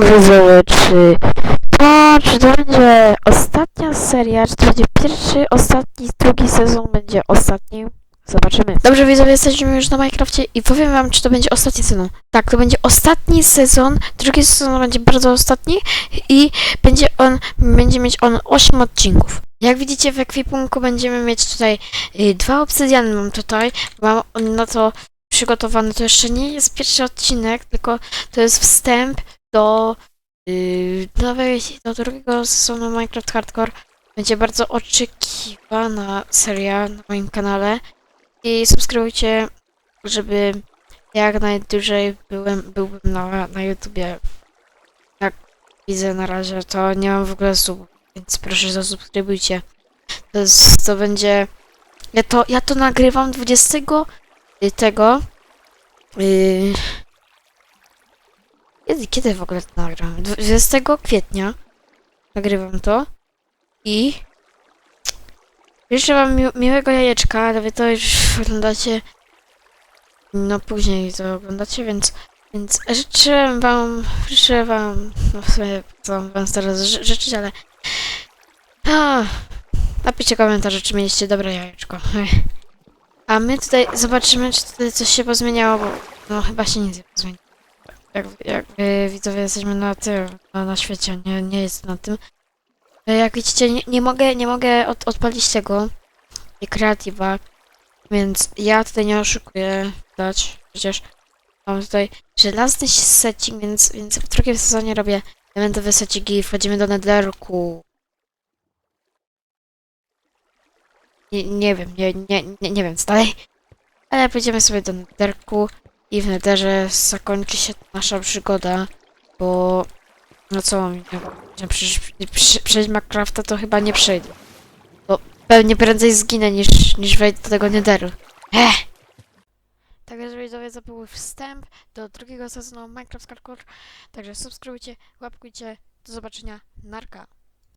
widzowie, czy to, czy to będzie ostatnia seria, czy to będzie pierwszy, ostatni, drugi sezon będzie ostatni. Zobaczymy. Dobrze widzowie, jesteśmy już na Minecrafcie i powiem wam, czy to będzie ostatni sezon. Tak, to będzie ostatni sezon, drugi sezon będzie bardzo ostatni i będzie on, będzie mieć on 8 odcinków. Jak widzicie w ekwipunku będziemy mieć tutaj y, dwa obsydiany mam tutaj, mam na to przygotowany, to jeszcze nie jest pierwszy odcinek, tylko to jest wstęp do yy, nowej, do drugiego sezonu Minecraft Hardcore. Będzie bardzo oczekiwana seria na moim kanale. I subskrybujcie, żeby jak najdłużej byłem, byłbym na, na YouTubie. Jak widzę na razie, to nie mam w ogóle subów, więc proszę zasubskrybujcie. To, to będzie... Ja to, ja to nagrywam 20 y, tego... Yy, kiedy, kiedy w ogóle to nagram? 20 kwietnia nagrywam to i życzę wam mi miłego jajeczka, ale wy to już oglądacie no później to oglądacie, więc więc życzę wam, życzę wam, no w sumie co wam teraz ży życzyć, ale a, napiszcie komentarze, czy mieliście dobre jajeczko. A my tutaj zobaczymy, czy tutaj coś się pozmieniało, bo no chyba się nic nie pozmieniło. Jak, jak y, widzowie jesteśmy na tym, na, na świecie, nie, nie jest na tym. Y, Jak widzicie, nie, nie mogę, nie mogę od, odpalić tego i kreatywa, więc ja tutaj nie oszukuję dać, przecież mam tutaj żelazny secik, więc, więc w drugim sezonie robię elementowe seciki i wchodzimy do netherku. Nie, nie wiem, nie, nie, nie, nie wiem co dalej, ale pójdziemy sobie do netherku i w netherze zakończy się nasza przygoda, bo no co mam innego? Przecież przejść Minecrafta to chyba nie przejdę. Bo pewnie prędzej zginę niż, niż wejdę do tego netheru. Ech! Także widzowie, to był wstęp do drugiego sezonu Minecraft Hardcore. Także subskrybujcie, łapkujcie. Do zobaczenia. Narka.